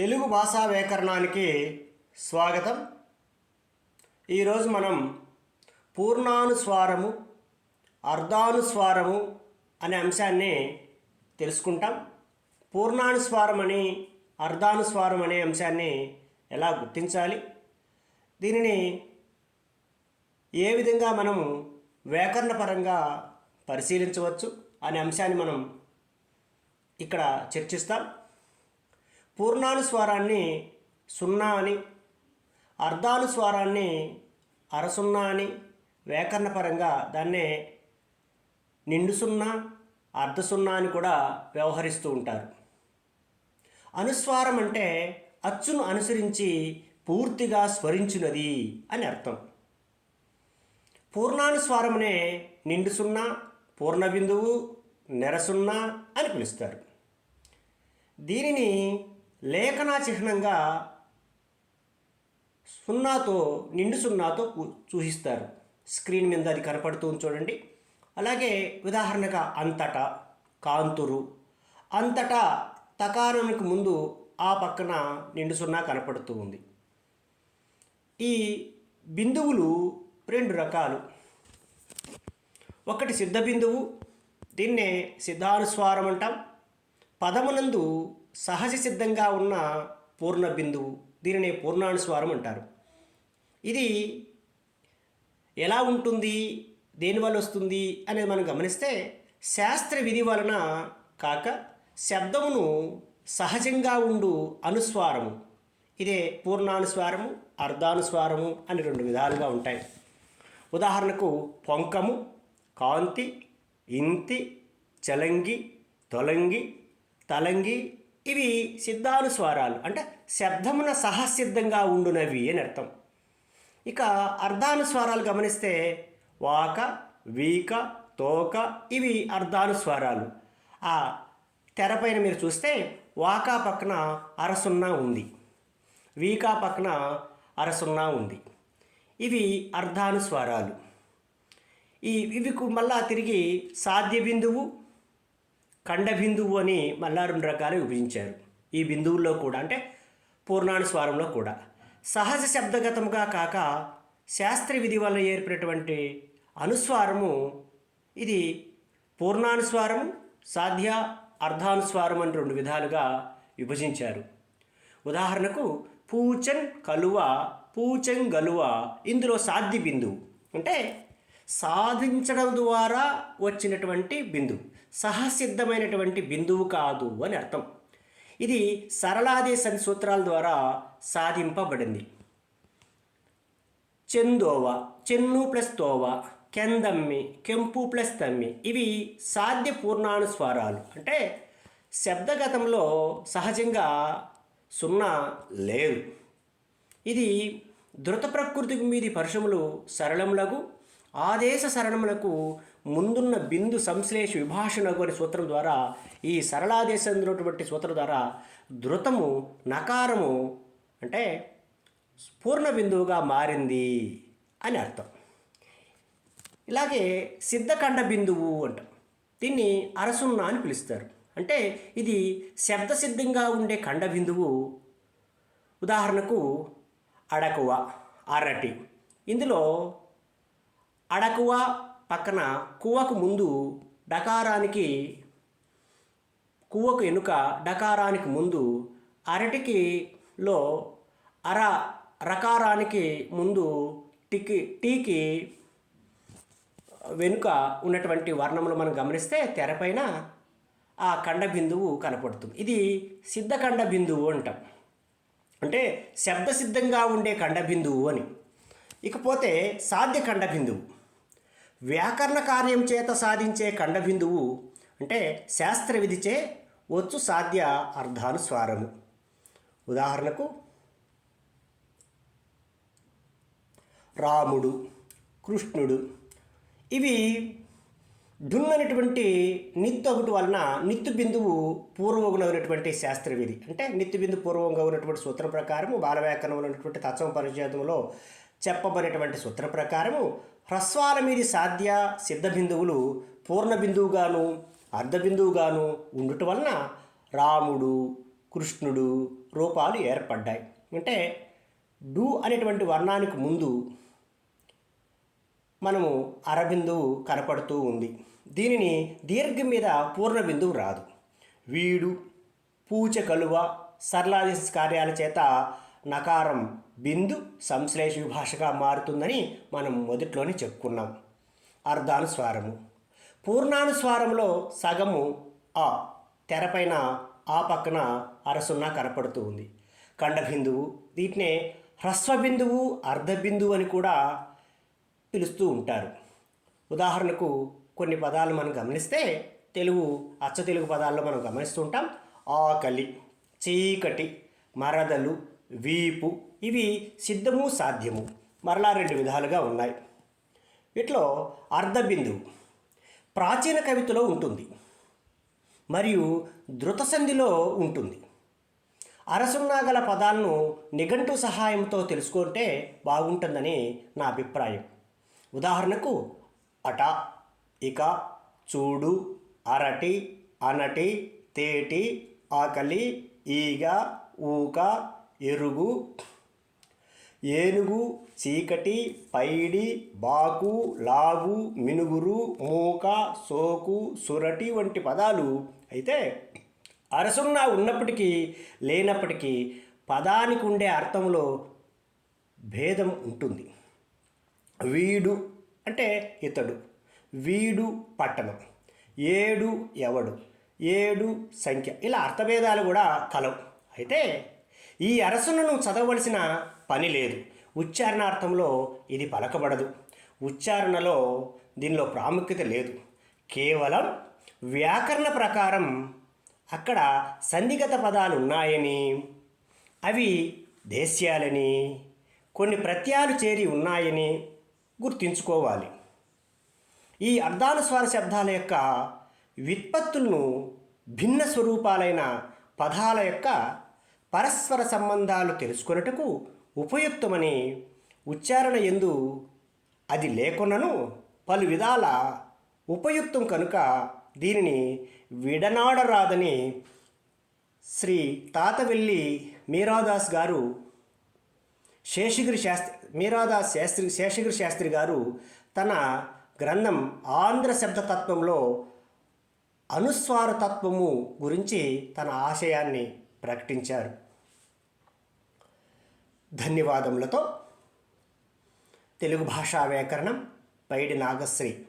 తెలుగు భాషా వ్యాకరణానికి స్వాగతం. ఈరోజు మనం పూర్ణానుస్వారము అర్ధానుస్వారము అనే అంశాన్ని తెలుసుకుంటాం. పూర్ణానుస్వారం అని అర్ధానుస్వారం అనే అంశాన్ని ఎలా గుర్తించాలి? దీనిని ఏ విధంగా మనం వ్యాకరణపరంగా పరిశీలించవచ్చు అనే అంశాన్ని మనం ఇక్కడ చర్చిస్తాం. పూర్ణానుస్వారాన్ని సున్నా అని అర్ధానుస్వారాన్ని అరసున్నా అని వ్యాకరణపరంగా దాన్నే నిండు సున్నా అర్ధ సున్నా అని కూడా వ్యవహరిస్తూ ఉంటారు. అనుస్వారం అంటే అచ్చును అనుసరించి పూర్తిగా స్వరించున్నది అని అర్థం. పూర్ణానుస్వారమునే నిండు సున్నా పూర్ణ బిందువు నెర సున్నా అని పిలుస్తారు. దీనిని లేఖనా చిహ్నంగా సున్నాతో నిండు సున్నాతో కు- సూచిస్తారు స్క్రీన్ మీద అది కనపడుతూ చూడండి. అలాగే ఉదాహరణగా అంతటా కాంతురు. అంతటా తకారానికి ముందు ఆ పక్కన నిండు సున్నా కనపడుతూ ఉంది. ఈ బిందువులు రెండు రకాలు. ఒకటి సిద్ధ బిందువు దీన్నే సిద్ధానుస్వారం అంటాం పదమునందు సహజ సిద్ధంగా ఉన్న పూర్ణ బిందువు దీనినే పూర్ణానుస్వారం అంటారు. ఇది ఎలా ఉంటుంది దేనివల్ల వస్తుంది అనేది మనం గమనిస్తే శాస్త్ర విధి వలన కాక శబ్దమును సహజంగా ఉండు అనుస్వారము. ఇదే పూర్ణానుస్వారము అర్ధానుస్వారము అని రెండు విధాలుగా ఉంటాయి. ఉదాహరణకు పొంకము కాంతి ఇంతి చలంగి తొలంగి తలంగి ఇవి సిద్ధానుస్వారాలు. అంటే శబ్దమున సహసిద్ధంగా ఉండునవి అని అర్థం. ఇక అర్ధానుస్వారాలు గమనిస్తే వాక వీక తోక ఇవి అర్ధానుస్వారాలు. ఆ తెరపైన మీరు చూస్తే వాకా పక్కన అరసున్నా ఉంది. వీకా పక్కన అరసున్నా ఉంది. ఇవి అర్ధానుస్వారాలు. ఈ ఇవి మళ్ళా తిరిగి సాధ్య బిందువు ఖండ బిందువు అని మళ్ళా రెండు రకాలు విభజించారు. ఈ బిందువుల్లో కూడా అంటే పూర్ణానుస్వారంలో కూడా. సహజ శబ్దగతముగా కాక శాస్త్ర విధి వల్ల ఏర్పడినటువంటి అనుస్వారము ఇది పూర్ణానుస్వారం సాధ్య అర్ధానుస్వారం అని రెండు విధాలుగా విభజించారు. ఉదాహరణకు పూచన్ కలువ పూచన్ గలువ ఇందులో సాధ్య బిందువు. అంటే సాధించడం ద్వారా వచ్చినటువంటి బిందువు. సహసిద్ధమైనటువంటి బిందువు కాదు అని అర్థం. ఇది సరళాదేశ సూత్రాల ద్వారా సాధింపబడింది. చెందోవ చెన్ను ప్లస్ తోవ కెందమ్మి కెంపు ప్లస్ తమ్మి ఇవి సాధ్య పూర్ణానుస్వారాలు అంటే శబ్దగతంలో సహజంగా సున్నా లేదు. ఇది ధృత ప్రకృతికి మీది పరుషములు సరళములకు ఆదేశ సరణములకు ముందున్న బిందు సంశ్లేష విభాషణ అనే సూత్రం ద్వారా ఈ సరళాదేశంలోటువంటి సూత్రం ద్వారా ధృతము నకారము అంటే పూర్ణ బిందువుగా మారింది అని అర్థం. ఇలాగే సిద్ధఖండ బిందువు అంటాం. దీన్ని అరసున్న అని పిలుస్తారు. అంటే ఇది శబ్దసిద్ధంగా ఉండే ఖండ బిందువు. ఉదాహరణకు అడకువ అరటి. ఇందులో అడకువ పక్కన కువ్వకు ముందు డకారానికి కువ్వకు ఎనుక డకారానికి ముందు అరటికిలో అర రకారానికి ముందు టికి టీకి వెనుక ఉన్నటువంటి వర్ణములు మనం గమనిస్తే తెరపైన ఆ ఖండ బిందువు కనపడుతుంది. ఇది సిద్ధఖండ బిందువు అంటాం. అంటే శబ్దసిద్ధంగా ఉండే ఖండ బిందువు అని. ఇకపోతే సాధ్య ఖండ బిందువు. వ్యాకరణ కార్యం చేత సాధించే ఖండబిందువు అంటే శాస్త్ర విధిచే వచ్చు సాధ్య అర్ధానుస్వారము. ఉదాహరణకు రాముడు కృష్ణుడు ఇవి దున్నటువంటి నిత్తు ఒకటి వలన నిత్తు బిందువు పూర్వంగా ఉన్నటువంటి శాస్త్ర విధి. అంటే నిత్తు బిందు పూర్వంగా ఉన్నటువంటి సూత్రం ప్రకారము బాలవ్యాకరణంలో ఉన్నటువంటి తత్వం పరిచయంలో చెప్పబడినటువంటి సూత్రం ప్రకారము హ్రస్వాల మీది సాధ్య సిద్ధ బిందువులు పూర్ణ బిందువుగాను అర్ధ బిందువుగాను వలన రాముడు కృష్ణుడు రూపాలు ఏర్పడ్డాయి. అంటే డు అనేటువంటి వర్ణానికి ముందు మనము అరబిందువు కనపడుతూ ఉంది. దీనిని దీర్ఘం మీద పూర్ణ బిందువు రాదు. వీడు పూచ కలువ సరళాది కార్యాల చేత నకారం బిందు సంశ్లేష విభాషగా మారుతుందని మనం మొదట్లోనే చెప్పుకున్నాం. అర్ధానుస్వారము. పూర్ణానుస్వారంలో సగము ఆ తెరపైన ఆ పక్కన అరసున్నా కనపడుతూ ఉంది. ఖండబిందువు వీటినే హ్రస్వ బిందువు అర్ధ బిందువు అని కూడా పిలుస్తూ ఉంటారు. ఉదాహరణకు కొన్ని పదాలు మనం గమనిస్తే తెలుగు అచ్చ తెలుగు పదాల్లో మనం గమనిస్తూ ఉంటాం. ఆకలి చీకటి మరదలు వీపు. ఇవి సిద్ధము సాధ్యము. మరలా రెండు విధాలుగా ఉన్నాయి. వీటిలో అర్ధబిందువు ప్రాచీన కవితలో ఉంటుంది. మరియు ధృత సంధిలో ఉంటుంది. అరసున్నా గల పదాలను నిఘంటు సహాయంతో తెలుసుకుంటే బాగుంటుందని నా అభిప్రాయం. ఉదాహరణకు అట ఇక చూడు అరటి అనటి తేటి ఆకలి ఈగ ఊక ఎరుగు ఏనుగు చీకటి పైడి బాకు లాగు మినుగురు మూక సోకు సురటి వంటి పదాలు అయితే అరసున్నా ఉన్నప్పటికీ లేనప్పటికీ పదానికి ఉండే అర్థంలో భేదం ఉంటుంది. వీడు అంటే ఇతడు వీడు పట్టణం ఏడు ఎవడు ఏడు సంఖ్య ఇలా అర్థభేదాలు కూడా కలవు. అయితే ఈ అరసులను చదవవలసిన పని లేదు. ఉచ్చారణార్థంలో ఇది పలకబడదు. ఉచ్చారణలో దీనిలో ప్రాముఖ్యత లేదు. కేవలం వ్యాకరణ ప్రకారం అక్కడ సంధిగత పదాలు ఉన్నాయని అవి దేశ్యాలని కొన్ని ప్రత్యయాలు చేరి ఉన్నాయని గుర్తుంచుకోవాలి. ఈ అర్ధానుస్వార శబ్దాల యొక్క వ్యుత్పత్తులను భిన్న స్వరూపాలైన పదాల యొక్క పరస్పర సంబంధాలు తెలుసుకొనుటకు ఉపయుక్తమని ఉచ్చారణ ఎందు అది లేకున్నను పలు విధాల ఉపయుక్తం కనుక దీనిని విడనాడరాదని శ్రీ తాతవెల్లి మీరాదాస్ గారు శేషగిరి శాస్త్రి మీరాదాస్ శాస్త్రి శేషగిరి శాస్త్రి గారు తన గ్రంథం ఆంధ్ర శబ్దతత్వంలో అనుస్వార తత్వము గురించి తన ఆశయాన్ని ప్రకటించారు. ధన్యవాదములతో తెలుగు భాషా వ్యాకరణం పైడి నాగశ్రీ